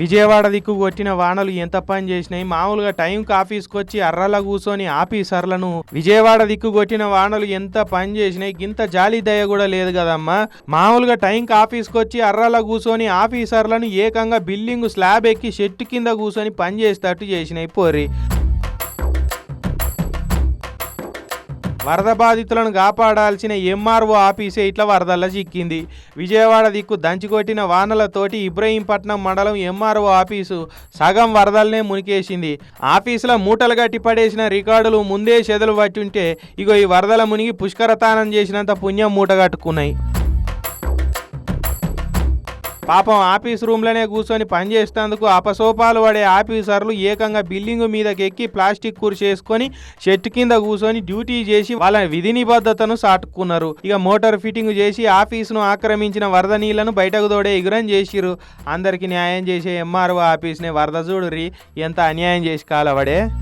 విజయవాడ దిక్కు కొట్టిన వానలు ఎంత పని చేసినాయి? మామూలుగా టైంకి ఆఫీస్కి వచ్చి అర్రలా కూర్చొని ఆఫీసర్లను విజయవాడ దిక్కు కొట్టిన వానలు ఎంత పని చేసినాయి? గింత జాలి దయ కూడా లేదు కదమ్మా. మామూలుగా టైంకి ఆఫీస్కి వచ్చి అర్రలా కూర్చొని ఆఫీసర్లను ఏకంగా బిల్డింగ్ స్లాబ్ ఎక్కి షెట్టు కింద కూర్చొని పని చేసేటట్టు చేసినాయి పోరి వరద బాధితులను కాపాడాల్సిన ఎంఆర్ఓ ఆఫీసే ఇట్లా వరదల్లో చిక్కింది. విజయవాడ దిక్కు దంచికొట్టిన వానలతోటి ఇబ్రహీంపట్నం మండలం ఎంఆర్ఓ ఆఫీసు సగం వరదలనే మునికేసింది. ఆఫీసులో మూటలు గట్టి పడేసిన రికార్డులు ముందే చెదలు పట్టుంటే ఇగో ఈ వరదల మునిగి పుష్కరతానం చేసినంత పుణ్యం మూట కట్టుకున్నాయి. పాపం ఆఫీస్ రూమ్లోనే కూర్చొని పనిచేసేందుకు అపసోపాలు పడే ఆఫీసర్లు ఏకంగా బిల్డింగ్ మీదకి ఎక్కి ప్లాస్టిక్ కూర చెట్టు కింద కూర్చొని డ్యూటీ చేసి వాళ్ళ విధి నిబద్ధతను సాటుకున్నారు. ఇక మోటార్ ఫిట్టింగ్ చేసి ఆఫీసును ఆక్రమించిన వరద నీళ్ళను బయటకు తోడే ఎగురం చేసిరు అందరికి న్యాయం చేసే ఎంఆర్ఓ ఆఫీస్ని వరద చూడురి ఎంత అన్యాయం చేసి కాలవడే?